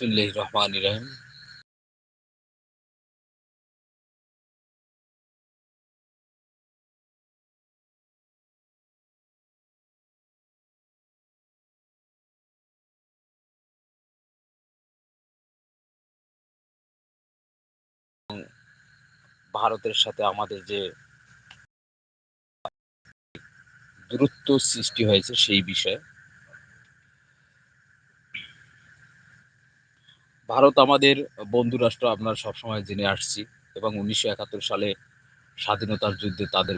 বিসমিল্লাহ রহমান রহিম। ভারতের সাথে আমাদের যে দূরত্ব সৃষ্টি হয়েছে সেই বিষয়ে ভারত আমাদের বন্ধু রাষ্ট্র আপনার সবসময় জেনে আসছি এবং উনিশশো একাত্তর সালে স্বাধীনতার যুদ্ধে তাদের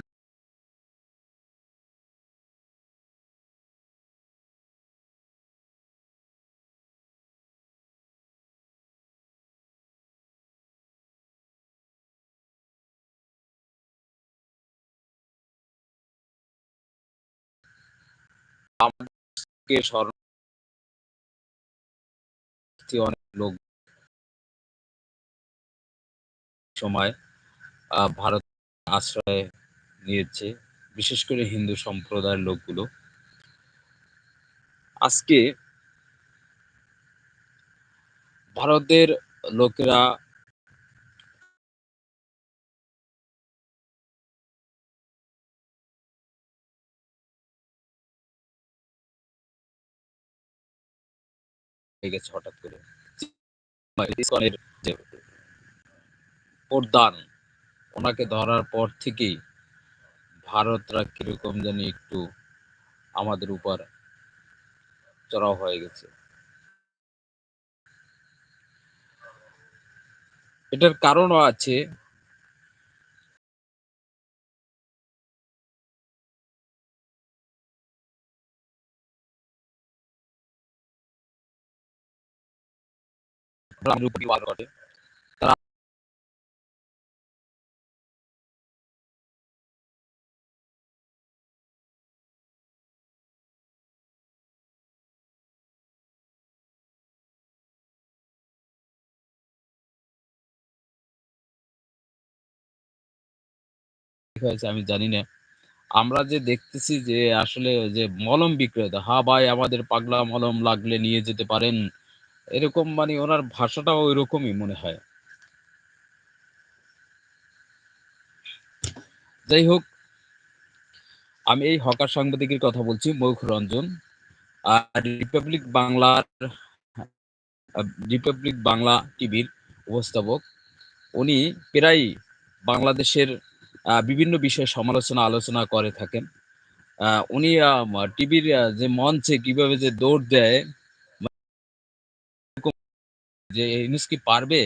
শরণার্থী অনেক লোক সময় ভারত আশ্রয় নিয়েছে, বিশেষ করে হিন্দু সম্প্রদায়ের লোকগুলো। আজকে ভারতের লোকেরা হয়ে গেছে হঠাৎ করে। প্রদান ওনাকে ধরার পর থেকেই ভারতরা কীরকম জানি একটু আমাদের উপর চড়াও হয়ে গেছে। এটার কারণও আছে। ভালো ঘটে হয়েছে আমি জানি না। আমরা যে দেখতেছি যে আসলে যে মলম বিক্রেতা, হা ভাই, আমাদের পাগলা মলম লাগলে নিয়ে যেতে পারেন। এরকম মানে ওনার ভাষাটাও ওই রকমই মনে হয়। যাই হোক, আমি এই হকার সাংবাদিকের কথা বলছি, মৌখ রঞ্জন। আর রিপাবলিক বাংলার, রিপাবলিক বাংলা টিভির উপস্থাপক, উনি প্রায় বাংলাদেশের বিভিন্ন বিষয়ে সমালোচনা, আলোচনা করে থাকেন। উনি টিভির যে মঞ্চে কীভাবে যে দৌড় দেয়, যে ইউনুস কি পারবে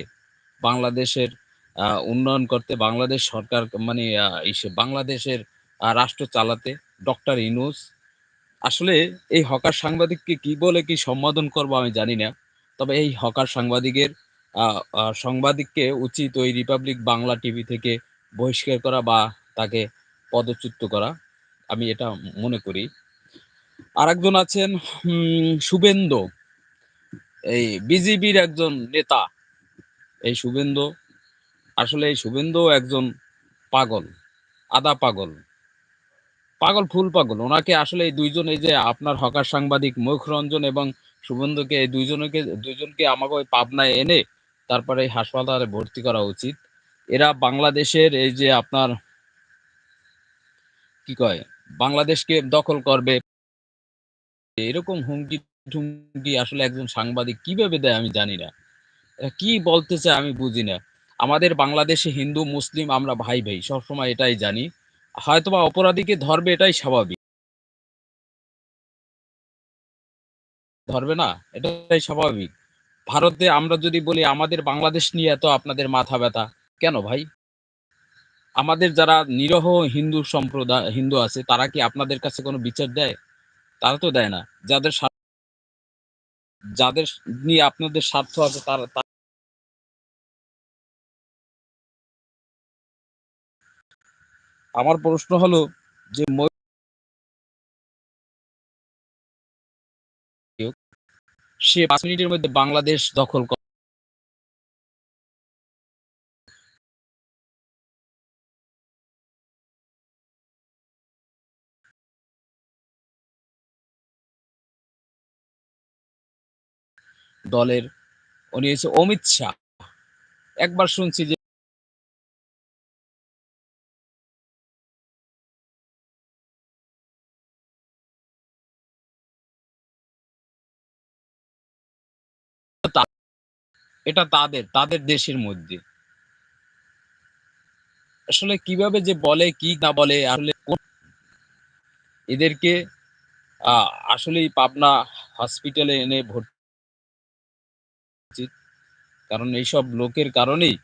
বাংলাদেশের উন্নয়ন করতে, বাংলাদেশ সরকার মানে বাংলাদেশের রাষ্ট্র চালাতে, ডক্টর ইনুস আসলে এই হকার সাংবাদিককে কি বলে, কি সম্বোধন করব আমি জানি না। তবে এই হকার সাংবাদিকের সাংবাদিককে উচিত ওই রিপাবলিক বাংলা টিভি থেকে বহিষ্কার করা বা তাকে পদচ্যুত করা, আমি এটা মনে করি। আর একজন আছেন শুভেন্দু। এই বিজেপির একজন নেতা। এই শুভেন্দু, আসলে এই শুভেন্দু একজন পাগল, আদা পাগল। পাগল ফুল পাগল। ওনাকে আসলে এই দুইজন, এই যে আপনার হকার সাংবাদিক মুখ রঞ্জন এবং শুভেন্দুকে এই দুইজনকে দুইজনকে আমাকে ওই পাবনায় এনে তারপরে হাসপাতালে ভর্তি করা উচিত। এরা বাংলাদেশের এই যে আপনার কি কয়, বাংলাদেশকে দখল করবে। এরকম হুমকি ঠুমকি আসলে একজন সাংবাদিক কীভাবে দেয় আমি জানি না। কি বলতেছে আমি বুঝি না। আমাদের বাংলাদেশে হিন্দু, মুসলিম আমরা ভাই ভাই, সবসময় এটাই জানি। হয়তোবা অপরাধীকে ধরবে এটাই স্বাভাবিক। ধরবে না, এটাই স্বাভাবিক। ভারতে আমরা যদি বলি আমাদের বাংলাদেশ নিয়ে এত আপনাদের মাথা ব্যথা কেন ভাই? আমাদের যারা নিরহ হিন্দু সম্প্রদায়, হিন্দু আছে, তারা কি আপনাদের কাছে কোনো বিচার দেয়? তারা তো দেয় না। যাদের যাদের নিয়ে আপনাদের স্বার্থ আছে, তারা আমার প্রশ্ন হলো যে সে পাঁচ মিনিটের মধ্যে বাংলাদেশ দখল দলের উনি হচ্ছে অমিত শাহ। একবার শুনছি যে এটা তাদের, তাদের দেশের মধ্যে। আসলে কীভাবে যে বলে, কি না বলে আসলে এদেরকে আসলেই পাবনা হসপিটালে এনে ভর উচিত। কারণ এইসব লোকের কারণেই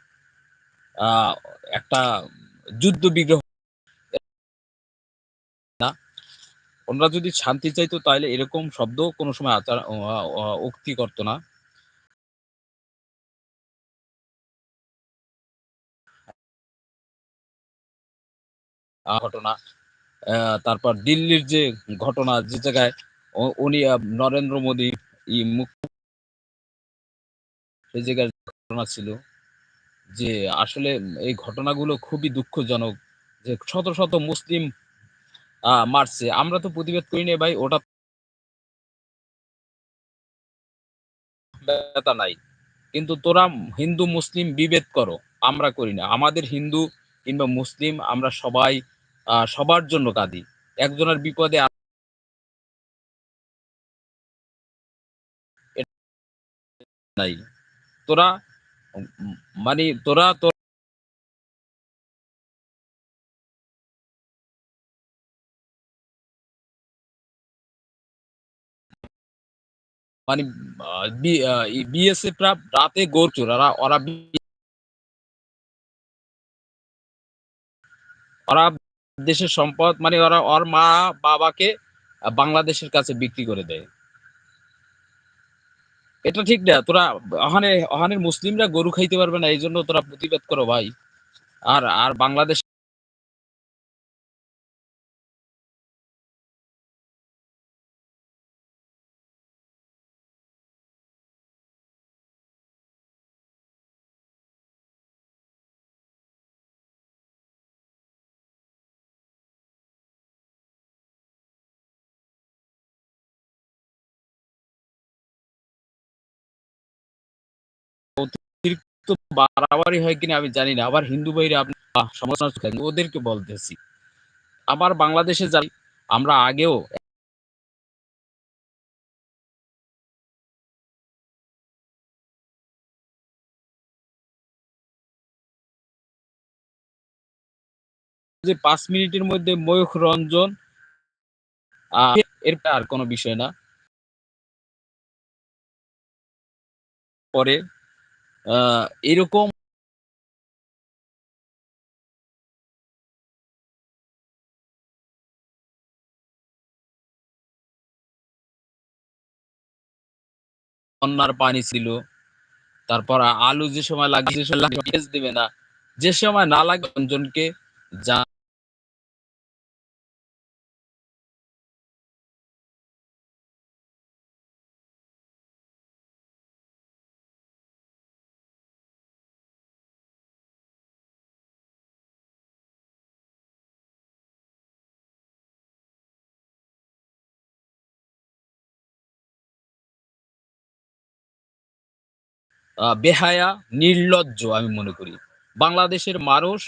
একটা যুদ্ধ বিগ্রহ না। ওনারা যদি শান্তি চাইতো তাইলে এরকম শব্দ কোন সময় আচার উক্তি করত না। ঘটনা। তারপর দিল্লির যে ঘটনা, যে জায়গায় উনি নরেন্দ্র মোদী ই মুখ সেই জায়গার ঘটনা ছিল। যে আসলে এই ঘটনাগুলো খুবই দুঃখজনক। যে শত, শত মুসলিম মারছে। আমরা তো প্রতিবাদ করি নাই ভাই ওটা নাই। কিন্তু তোরা হিন্দু মুসলিম বিভেদ করো। আমরা করি না। আমাদের হিন্দু কিংবা মুসলিম আমরা সবাই সবার জন্য কাঁদি। একজনের বিপদে নাই। তোরা মানে তোরা তো মানে আ বি আ রাতে গরু চোর। ওরা ওরা দেশের সম্পদ মানে ওরা ওর মা-বাবাকে বাংলাদেশের কাছে বিক্রি করে দেয়। এটা ঠিক না। তোরা ওখানে ওখানের মুসলিমরা গরু খাইতে পারবে না। এই জন্য তোরা প্রতিবাদ করো ভাই। আর আর বাংলাদেশ অতিরিক্ত বাড়াবাড়ি হয় কিনা আমি জানি না। আবার হিন্দু ভাইরা আপনি সমালোচনা ওদেরকে বলতেছি। আবার বাংলাদেশে যাই, আমরা আগেও যে ৫ মিনিটের মধ্যে ময়ূখ রঞ্জন এর আর কোন বিষয় না। পরে এরকম বন্যার পানি ছিল। তারপর আলু যে সময় লাগে সে সময় দিবে না। যে সময় না লাগে, অঞ্জনকে যা বেহায়া, নির্লজ্জ আমি মনে করি। বাংলাদেশের মানুষ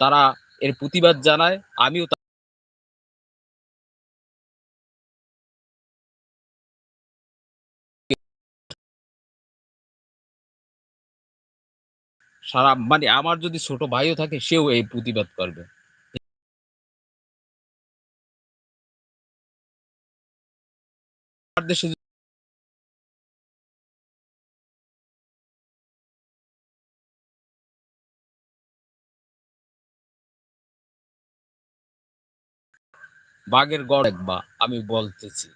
তারা এর প্রতিবাদ জানায়। আমিও সারা মানে আমার যদি ছোট ভাইও থাকে সেও এই প্রতিবাদ করবে। দেশে বাঘের গড় দেখবা আমি বলতেছি।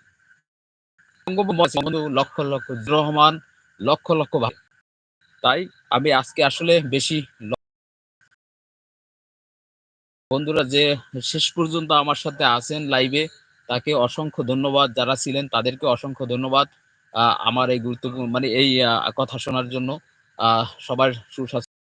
বঙ্গবন্ধু লক্ষ, লক্ষ রহমান লক্ষ, লক্ষ ভাগ। তাই আমি আজকে আসলে বেশি বন্ধুরা যে শেষ পর্যন্ত আমার সাথে আছেন লাইভে তাকে অসংখ্য ধন্যবাদ। যারা ছিলেন তাদেরকে অসংখ্য ধন্যবাদ। আমার এই গুরুত্বপূর্ণ মানে এই কথা শোনার জন্য। সবার সুস্বাস্থ্য